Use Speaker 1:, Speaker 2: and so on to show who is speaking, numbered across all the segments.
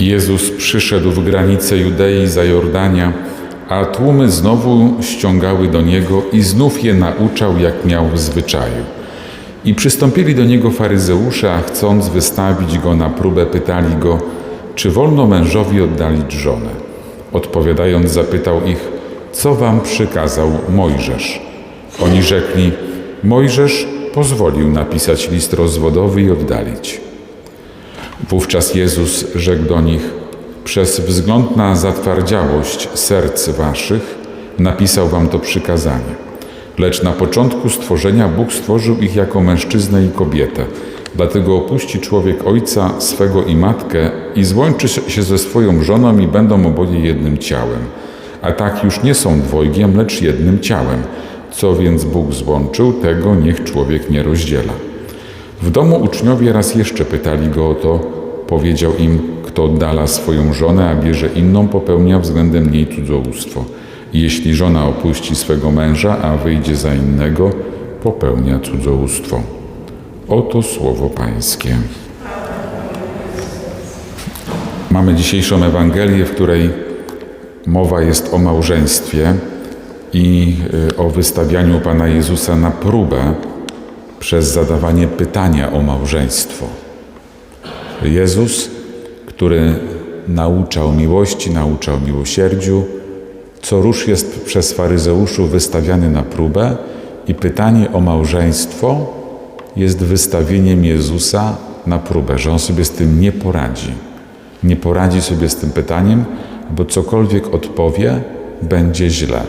Speaker 1: Jezus przyszedł w granice Judei za Jordania, a tłumy znowu ściągały do Niego i znów je nauczał, jak miał w zwyczaju. I przystąpili do Niego faryzeusze, a chcąc wystawić Go na próbę, pytali Go, czy wolno mężowi oddalić żonę. Odpowiadając zapytał ich, co wam przykazał Mojżesz? Oni rzekli, Mojżesz pozwolił napisać list rozwodowy i oddalić. Wówczas Jezus rzekł do nich: Przez wzgląd na zatwardziałość serc waszych napisał wam to przykazanie. Lecz na początku stworzenia Bóg stworzył ich jako mężczyznę i kobietę. Dlatego opuści człowiek ojca swego i matkę i złączy się ze swoją żoną i będą oboje jednym ciałem. A tak już nie są dwojgiem, lecz jednym ciałem. Co więc Bóg złączył, tego niech człowiek nie rozdziela. W domu uczniowie raz jeszcze pytali go o to. Powiedział im, kto oddala swoją żonę, a bierze inną, popełnia względem niej cudzołóstwo. Jeśli żona opuści swego męża, a wyjdzie za innego, popełnia cudzołóstwo. Oto słowo Pańskie. Mamy dzisiejszą Ewangelię, w której mowa jest o małżeństwie i y, o wystawianiu Pana Jezusa na próbę przez zadawanie pytania o małżeństwo. Jezus, który nauczał miłości, nauczał miłosierdziu, co róż jest przez faryzeuszów wystawiany na próbę i pytanie o małżeństwo jest wystawieniem Jezusa na próbę, że On sobie z tym nie poradzi. Nie poradzi sobie z tym pytaniem, bo cokolwiek odpowie, będzie źle.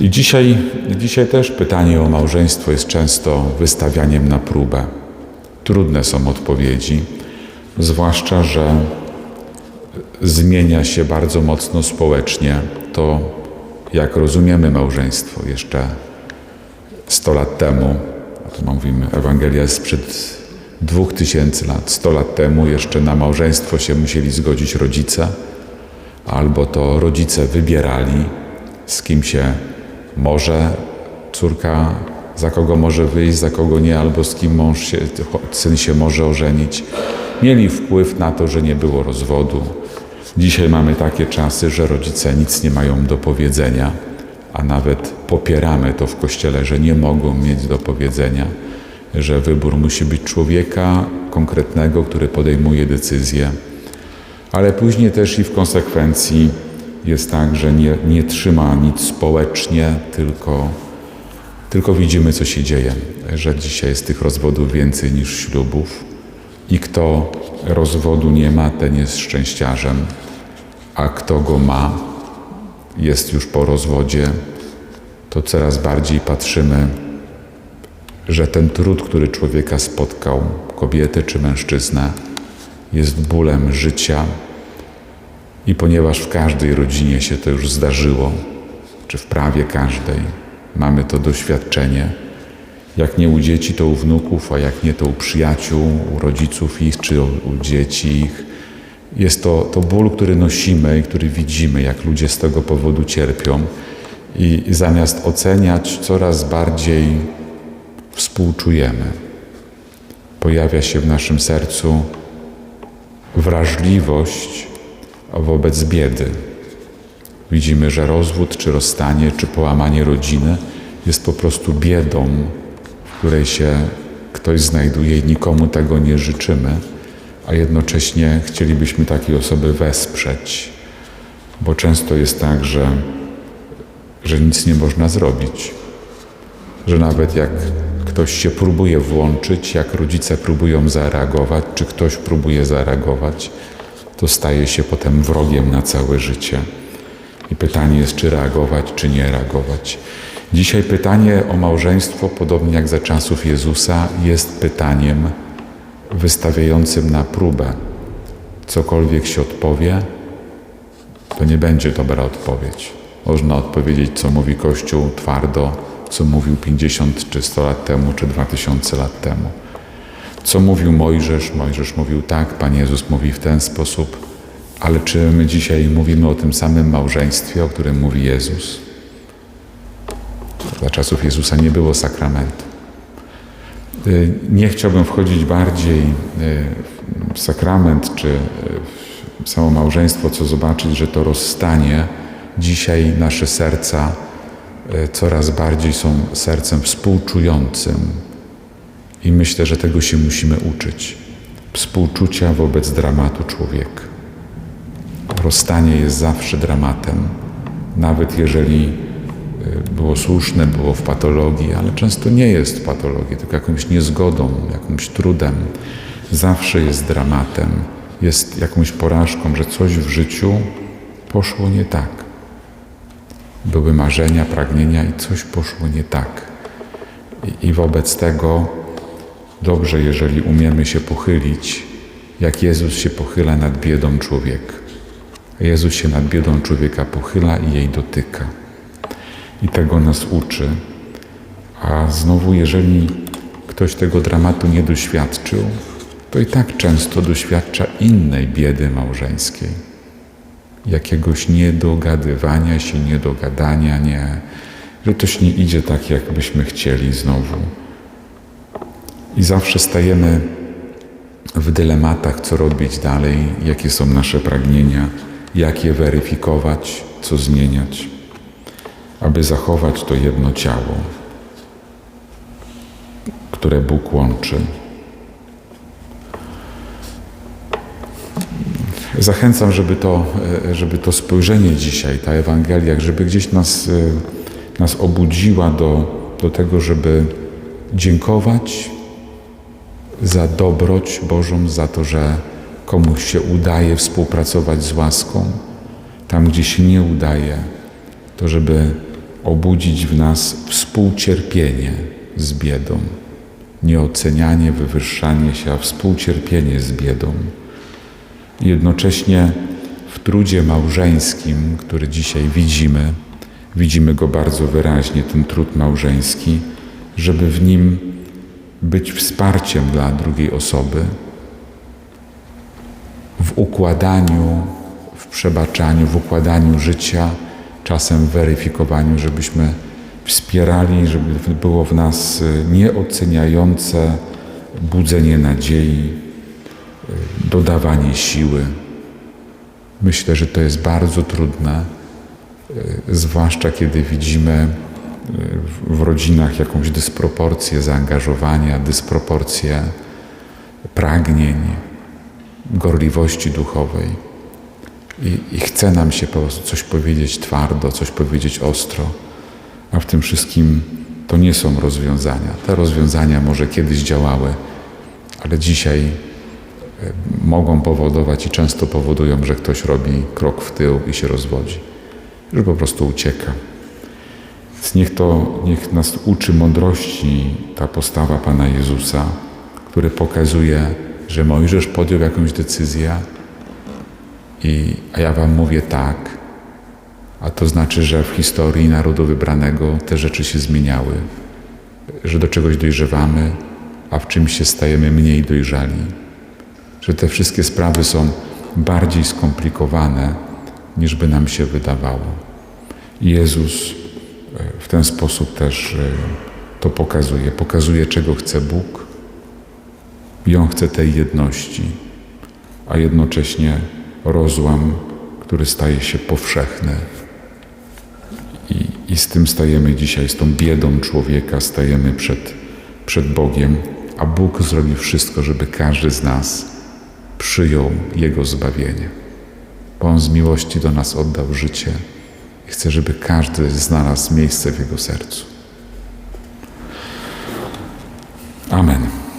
Speaker 1: I dzisiaj, dzisiaj też pytanie o małżeństwo jest często wystawianiem na próbę. Trudne są odpowiedzi, zwłaszcza, że zmienia się bardzo mocno społecznie to, jak rozumiemy małżeństwo. Jeszcze 100 lat temu, a tu mówimy, Ewangelia jest sprzed dwóch tysięcy lat, 100 lat temu jeszcze na małżeństwo się musieli zgodzić rodzice, albo to rodzice wybierali, z kim się może córka, za kogo może wyjść, za kogo nie, albo z kim mąż się, syn się może ożenić. Mieli wpływ na to, że nie było rozwodu. Dzisiaj mamy takie czasy, że rodzice nic nie mają do powiedzenia, a nawet popieramy to w kościele, że nie mogą mieć do powiedzenia, że wybór musi być człowieka konkretnego, który podejmuje decyzje. Ale później też i w konsekwencji jest tak, że nie, nie trzyma nic społecznie, tylko, tylko widzimy, co się dzieje, że dzisiaj jest tych rozwodów więcej niż ślubów. I kto rozwodu nie ma, ten jest szczęściarzem, a kto go ma, jest już po rozwodzie, to coraz bardziej patrzymy, że ten trud, który człowieka spotkał, kobietę czy mężczyznę, jest bólem życia, i ponieważ w każdej rodzinie się to już zdarzyło, czy w prawie każdej, mamy to doświadczenie, jak nie u dzieci, to u wnuków, a jak nie, to u przyjaciół, u rodziców ich, czy u, dzieci ich. Jest to, to ból, który nosimy i który widzimy, jak ludzie z tego powodu cierpią. I zamiast oceniać, coraz bardziej współczujemy. Pojawia się w naszym sercu wrażliwość wobec biedy. Widzimy, że rozwód, czy rozstanie, czy połamanie rodziny jest po prostu biedą, w której się ktoś znajduje i nikomu tego nie życzymy, a jednocześnie chcielibyśmy takiej osoby wesprzeć, bo często jest tak, że, że nic nie można zrobić, że nawet jak ktoś się próbuje włączyć, jak rodzice próbują zareagować, czy ktoś próbuje zareagować, to staje się potem wrogiem na całe życie. I pytanie jest, czy reagować, czy nie reagować. Dzisiaj pytanie o małżeństwo, podobnie jak za czasów Jezusa, jest pytaniem wystawiającym na próbę. Cokolwiek się odpowie, to nie będzie dobra odpowiedź. Można odpowiedzieć, co mówi Kościół twardo, co mówił 50 czy 100 lat temu, czy 2000 lat temu. Co mówił Mojżesz? Mojżesz mówił tak, Pan Jezus mówi w ten sposób, ale czy my dzisiaj mówimy o tym samym małżeństwie, o którym mówi Jezus? Za czasów Jezusa nie było sakramentu. Nie chciałbym wchodzić bardziej w sakrament czy e, w samo małżeństwo, co zobaczyć, że to rozstanie dzisiaj nasze serca coraz bardziej są sercem współczującym. I myślę, że tego się musimy uczyć. Współczucia wobec dramatu człowieka. Rozstanie jest zawsze dramatem, nawet jeżeli y, było słuszne, było w patologii, ale często nie jest w patologii, tylko jakąś niezgodą, jakimś trudem. Zawsze jest dramatem, jest jakąś porażką, że coś w życiu poszło nie tak. Były marzenia, pragnienia i coś poszło nie tak. I, i wobec tego dobrze, jeżeli umiemy się pochylić, jak Jezus się pochyla nad biedą człowieka. Jezus się nad biedą człowieka pochyla i jej dotyka. I tego nas uczy. A znowu, jeżeli ktoś tego dramatu nie doświadczył, to i tak często doświadcza innej biedy małżeńskiej. Jakiegoś niedogadywania się, niedogadania, nie, że coś nie idzie tak, jak byśmy chcieli znowu. I zawsze stajemy w dylematach, co robić dalej, jakie są nasze pragnienia, jak je weryfikować, co zmieniać, aby zachować to jedno ciało, które Bóg łączy. Zachęcam, żeby to, żeby to spojrzenie dzisiaj, ta Ewangelia, żeby gdzieś nas, nas obudziła do, do tego, żeby dziękować za dobroć Bożą, za to, że komuś się udaje współpracować z łaską, tam gdzie się nie udaje, to żeby obudzić w nas współcierpienie z biedą, nieocenianie, wywyższanie się, a współcierpienie z biedą. Jednocześnie w trudzie małżeńskim, który dzisiaj widzimy, widzimy go bardzo wyraźnie, ten trud małżeński, żeby w nim być wsparciem dla drugiej osoby, układaniu, w przebaczaniu, w układaniu życia, czasem w weryfikowaniu, żebyśmy wspierali, żeby było w nas y, nieoceniające budzenie nadziei, y, dodawanie siły. Myślę, że to jest bardzo trudne, y, zwłaszcza kiedy widzimy w rodzinach jakąś dysproporcję zaangażowania, dysproporcję pragnień, gorliwości duchowej. I, I chce nam się po prostu coś powiedzieć twardo, coś powiedzieć ostro, a w tym wszystkim to nie są rozwiązania. Te rozwiązania może kiedyś działały, ale dzisiaj e, mogą powodować i często powodują, że ktoś robi krok w tył i się rozwodzi, że po prostu ucieka. Więc niech to, niech nas uczy mądrości ta postawa Pana Jezusa, który pokazuje, że Mojżesz podjął jakąś decyzję, i, a ja Wam mówię tak, a to znaczy, że w historii narodu wybranego te rzeczy się zmieniały, że do czegoś dojrzewamy, a w czymś się stajemy mniej dojrzali, że te wszystkie sprawy są bardziej skomplikowane, niż by nam się wydawało. Jezus w ten sposób też e, to pokazuje. Pokazuje, czego chce Bóg On chce tej jedności, a jednocześnie rozłam, który staje się powszechny. I, I z tym stajemy dzisiaj, z tą biedą człowieka, stajemy przed, przed Bogiem, a Bóg zrobi wszystko, żeby każdy z nas przyjął Jego zbawienie. Bo On z miłości do nas oddał życie i chce, żeby każdy znalazł miejsce w Jego sercu. Amen.